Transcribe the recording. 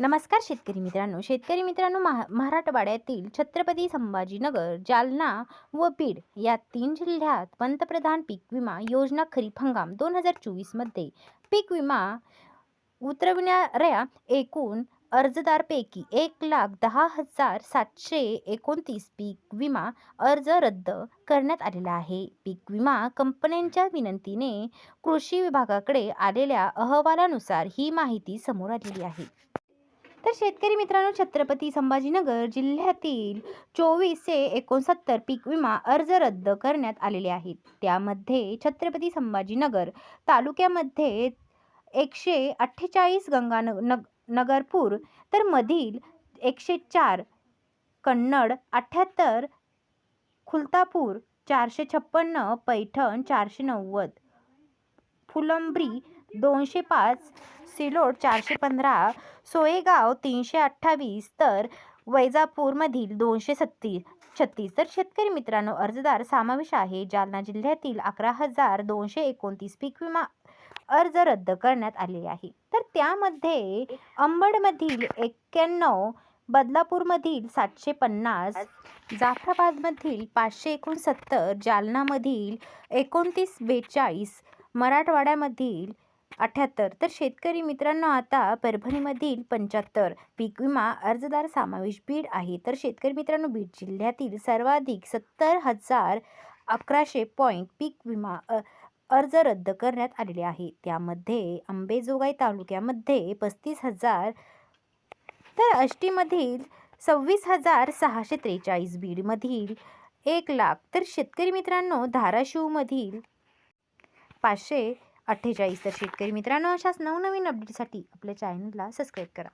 नमस्कार शेतकरी मित्रांनो. शेतकरी मित्रांनो महा मराठवाड्यातील छत्रपती संभाजीनगर जालना व बीड या तीन जिल्ह्यात पंतप्रधान पीक विमा योजना खरीप हंगाम दोन हजार चोवीसमध्ये पीक विमा उतरविणाऱ्या एकूण अर्जदारपैकी एक लाख दहा हजार सातशे एकोणतीस पीक विमा अर्ज रद्द करण्यात आलेला आहे. पीक विमा कंपन्यांच्या विनंतीने कृषी विभागाकडे आलेल्या अहवालानुसार ही माहिती समोर आलेली आहे. तर शेतकरी मित्रांनो छत्रपती संभाजीनगर जिल्ह्यातील चोवीस ते एकोणसत्तर पीक विमा अर्ज रद्द करण्यात आलेले आहेत. त्यामध्ये छत्रपती संभाजीनगर तालुक्यामध्ये एकशे अठ्ठेचाळीस गंगानग नग नगरपूर तर मधील एकशे चार कन्नड अठ्ठ्याहत्तर खुलतापूर चारशे छप्पन्न पैठण चारशे नव्वद फुलंब्री दोनशे पाच सिलोड चारशे पंधरा सोयगाव तीनशे अठ्ठावीस तर वैजापूरमधील दोनशे सत्तीस छत्तीस. तर शेतकरी मित्रांनो अर्जदार समावेश आहे. जालना जिल्ह्यातील अकरा हजार दोनशे एकोणतीस पीक विमा अर्ज रद्द करण्यात आले आहे. तर त्यामध्ये अंबडमधील एक्क्याण्णव बदलापूरमधील सातशे पन्नास जाफराबादमधील पाचशे एकोणसत्तर जालनामधील एकोणतीस बेचाळीस मराठवाड्यामधील अठ्याहत्तर. तर शेतकरी मित्रांनो आता परभणीमधील पंच्याहत्तर पीक विमा अर्जदार समावेश बीड आहे. तर शेतकरी मित्रांनो बीड जिल्ह्यातील सर्वाधिक सत्तर हजार अकराशे पॉईंट पीक विमा अर्ज रद्द करण्यात आलेले आहे. त्यामध्ये अंबेजोगाई तालुक्यामध्ये पस्तीस हजार तर अष्टीमधील सव्वीस हजार सहाशे त्रेचाळीस बीडमधील एक लाख. तर शेतकरी मित्रांनो धाराशिवमधील पाचशे अठ्ठेचाळीस तर शेतकरी मित्रांनो अशाच नवनवीन अपडेटसाठी आपल्या चॅनलला सबस्क्राईब करा.